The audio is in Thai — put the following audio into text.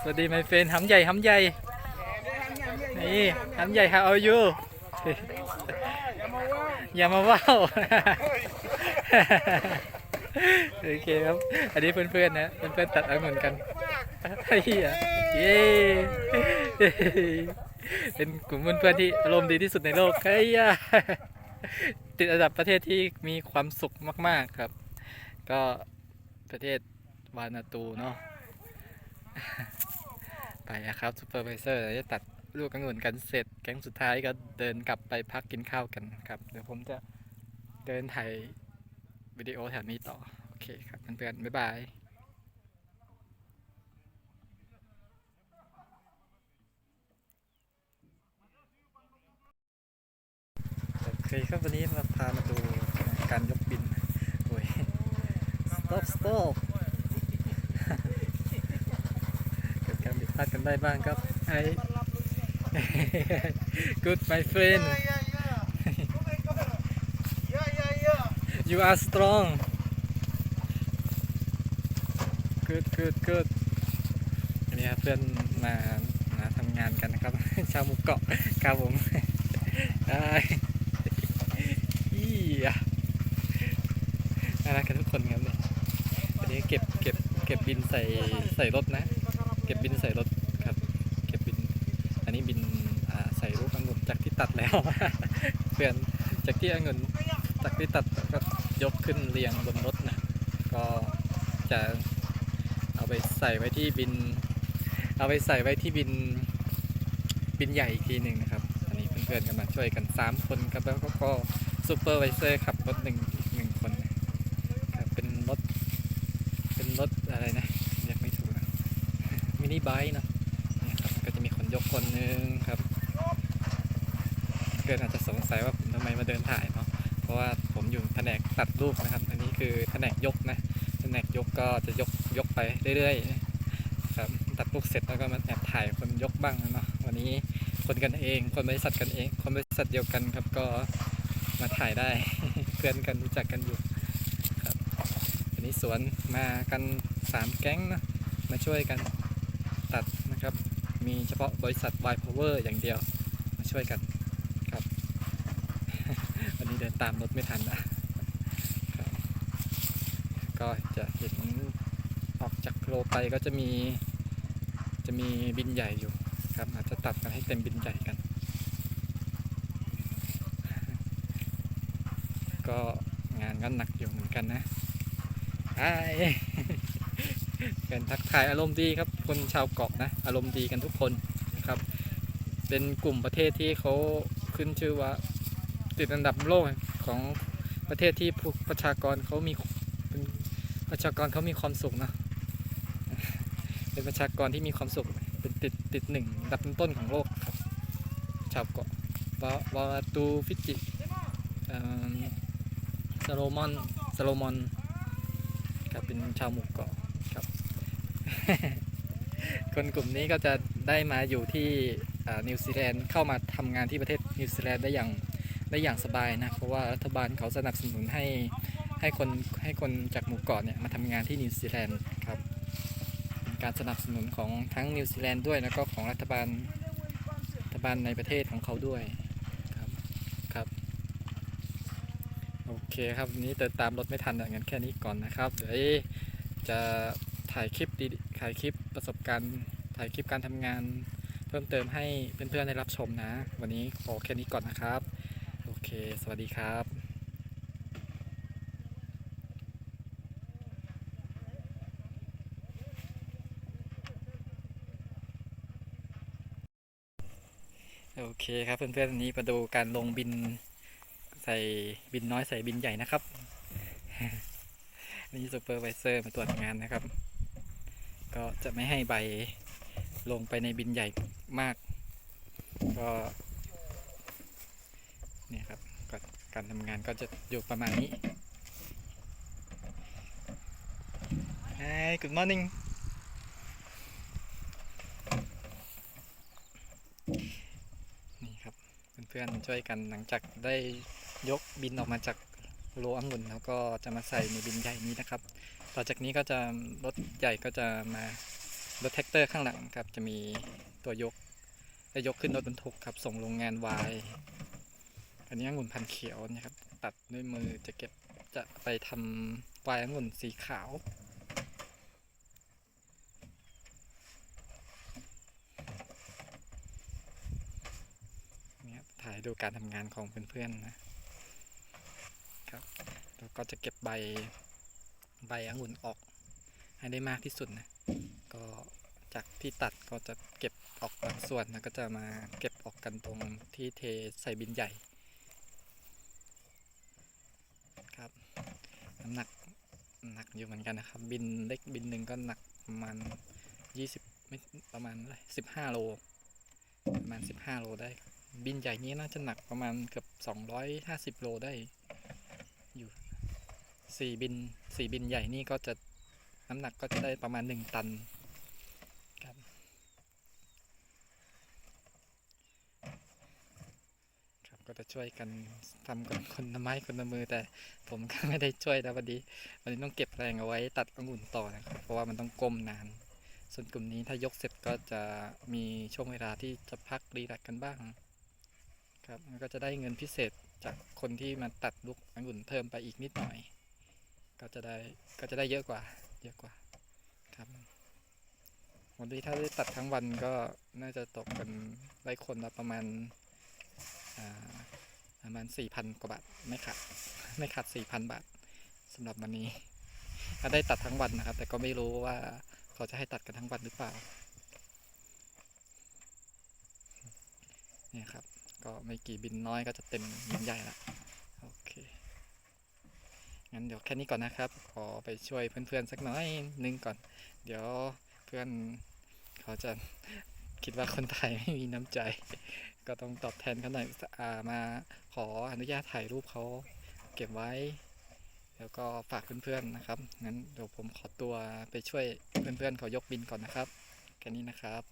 สวัสดีไมเฟนหำใหญ่หำใหญ่ นี่หำใหญ่ how are you อย่ามาว่าวโอเคครับ อันนี้เพื่อนๆนะเพื่อนๆตัดองุ่นกันเฮียเย้เป็นกลุ่มเพื่อนๆที่อารมณ์ดีที่สุดในโลกเฮ้ยติดอันดับประเทศที่มีความสุขมาก ๆครับ ก็ประเทศวานาตูเนาะ ไปอะครับซูเปอร์ไวเซอร์จะตัดลูกองุ่นกันเสร็จ แก๊งสุดท้ายก็เดินกลับไปพักกินข้าวกันครับ เดี๋ยวผมจะเดินถ่ายวิดีโอแถวนี้ต่อ โอเคครับเพื่อนๆบ๊ายบายโอเคครับวันนี้มาพามาดูการยกบินโอ้ย stop stop เกิดการผิดพลาดกันได้บ้างครับไอ้ good my friend you are strong good good good อันนี้ครับเพื่อนมามาทำงานกันนะครับ ชาวหมู่เกาะครับผมได้อี้ยน่ารักกันทุกคนครับเนี่ยอันนี้เก็บเก็บเก็บบินใส่ใส่รถนะ เก็บบินใส่รถครับ เก็บบิน อันนี้บินใส่ลูกองุ่นจากที่ตัดแล้ว เปลี่ยนจากที่องุ่นจากที่ตัดก็ยกขึ้นเรียงบนรถนะ ก็จะเอาไปใส่ไว้ที่บิน เอาไปใส่ไว้ที่บินบินใหญ่อีกทีหนึ่งนะครับ อันนี้เพื่อนๆกันมาช่วยกัน 3 คนครับแล้วก็ก็ซูเปอร์ไวเซอร์ขับรถหนึ่งอีกหนึ่งคนครับเป็นรถเป็นรถอะไรนะเรียกไม่ถูกนะ มินิไบค์นะนี่ครับก็จะมีคนยกคนหนึงครับเพื่อนอาจจะสงสัยว่าผมทำไมมาเดินถ่ายเนาะเพราะว่าผมอยู่แผนกตัดรูปนะครับ อันนี้คือแผนกยกนะแผนกยกก็จะยกยกไปเรื่อยๆครับตัดรูปเสร็จแล้วก็มาแอบถ่ายคนยกบ้างนะเนาะวันนี้คนกันเอง คนบริษัทกันเอง คนบริษัทเดียวกันครับก็มาถ่ายได้เพื่อนกันรู้จักกันอยู่ครับอันนี้สวนมากันสามแก๊งนะมาช่วยกัน มีเฉพาะบริษัท Y Power อย่างเดียวมาช่วยกันครับ วันนี้เดินตามรถไม่ทันนะครับก็จะเห็นออกจากโลไปก็จะมีจะมีบินใหญ่อยู่ครับ อาจจะตัดกันให้เต็มบินใหญ่กัน ก็งานก็หนักอยู่เหมือนกันนะไอ เป็นทักทายอารมณ์ดีครับ คนชาวเกาะนะ อารมณ์ดีกันทุกคนนะครับ เป็นกลุ่มประเทศที่เขาขึ้นชื่อว่าติดอันดับโลกของประเทศที่ประชากรเขามีเป็นประชากรเขามีความสุขนะเป็นประชากรที่มีความสุขเป็นติดติดหนึ่งดับต้นของโลกครับ ชาวเกาะวาวาตูฟิจิซาโลมอนซาโลมอนครับเป็นชาวหมู่เกาะ คนกลุ่มนี้ก็จะได้มาอยู่ที่นิวซีแลนด์เข้ามาทำงานที่ประเทศนิวซีแลนด์ได้อย่างได้อย่างสบายนะเพราะว่ารัฐบาลเขาสนับสนุนให้ให้คนให้คนจากหมู่เกาะเนี่ยมาทำงานที่นิวซีแลนด์ครับการสนับสนุนของทั้งนิวซีแลนด์ด้วยแล้วก็ของรัฐบาลรัฐบาลในประเทศของเขาด้วยครับครับโอเคครับวันนี้เดินตามรถไม่ทันอย่างนั้นแค่นี้ก่อนนะครับเดี๋ยว จะถ่ายคลิปดีถ่ายคลิปประสบการณ์ถ่ายคลิปการทำงาน เพิ่มเติมให้เพื่อนๆได้รับชมนะ วันนี้ขอแค่นี้ก่อนนะครับ โอเค สวัสดีครับโอเคครับเพื่อนๆวันนี้มาดูการลงบินใส่บินน้อยใส่บินใหญ่นะครับ นี่ซูเปอร์ไวเซอร์มาตรวจงานนะครับ ก็จะไม่ให้ใบลงไปในบินใหญ่มาก ก็เนี่ยครับก็การทำงานก็จะอยู่ประมาณนี้ Hi good morning นี่ครับ เพื่อนๆช่วยกันหลังจากได้ยกบินออกมาจาก โลองุ่นแล้วก็จะมาใส่ในบินใหญ่นี้นะครับ ต่อจากนี้ก็จะรถใหญ่ก็จะมารถแท็กเตอร์ข้างหลังครับ จะมีตัวยกจะยกขึ้นรถบรรทุกครับ ส่งโรงงานวายอันนี้องุ่นพันเขียวนะครับ ตัดด้วยมือจะเก็บจะไปทำวายองุ่นสีขาวนี่ยถ่ายดูการทำงานของเพื่อนๆนะ ก็จะเก็บใบใบองุ่นออกให้ได้มากที่สุดนะ ก็จากที่ตัดก็จะเก็บออกบางส่วนแล้วก็จะมาเก็บออกกันตรงที่เทใส่บินใหญ่ครับน้ำหนักหนักอยู่เหมือนกันนะครับ บินเล็กบินหนึ่งก็หนักประมาณ20ไม่ประมาณอะไร15โลประมาณ15โลได้บบินใหญ่นี้น่าจะหนักประมาณเกือบ250โลได้อยู่ สี่บินสี่บินใหญ่นี่ก็จะน้ำหนักก็จะได้ประมาณ1ตันครับครับก็จะช่วยกันทำกันคนละไม้คนละมือ แต่ผมก็ไม่ได้ช่วยแล้ววันนี้วันนี้ต้องเก็บแรงเอาไว้ตัดองุ่นต่อนะครับ เพราะว่ามันต้องก้มนาน ส่วนกลุ่มนี้ถ้ายกเสร็จก็จะมีช่วงเวลาที่จะพักรีแลกกันบ้างครับมันก็จะได้เงินพิเศษจากคนที่มาตัดลูกองุ่นเพิ่มไปอีกนิดหน่อย ก็จะได้ก็จะได้เยอะกว่า เยอะกว่าครับวันนี้ถ้าได้ตัดทั้งวันก็น่าจะตกกันได้คนละประมาณประมาณสี่พันกว่าบาทไม่ขาดไม่ขาดสี่พันบาทสำหรับวันนี้ถ้าได้ตัดทั้งวันนะครับ แต่ก็ไม่รู้ว่าเขาจะให้ตัดกันทั้งวันหรือเปล่าเนี่ยครับ ก็ไม่กี่บินน้อยก็จะเต็มบินใหญ่ละ งั้นเดี๋ยวแค่นี้ก่อนนะครับ ขอไปช่วยเพื่อนๆสักหน้อยนึงก่อน เดี๋ยวเพื่อนเขาจะคิดว่าคนไทยไม่มีน้ำใจ ก็ต้องตอบแทนเขาหน่อยอามาขออนุญาตถ่ายรูปเขาเก็บไว้ แล้วก็ฝากเพื่อนๆนะครับงั้นเดี๋ยวผมขอตัวไปช่วยเพื่อนๆเขายกบินก่อนนะครับแค่นี้นะครับ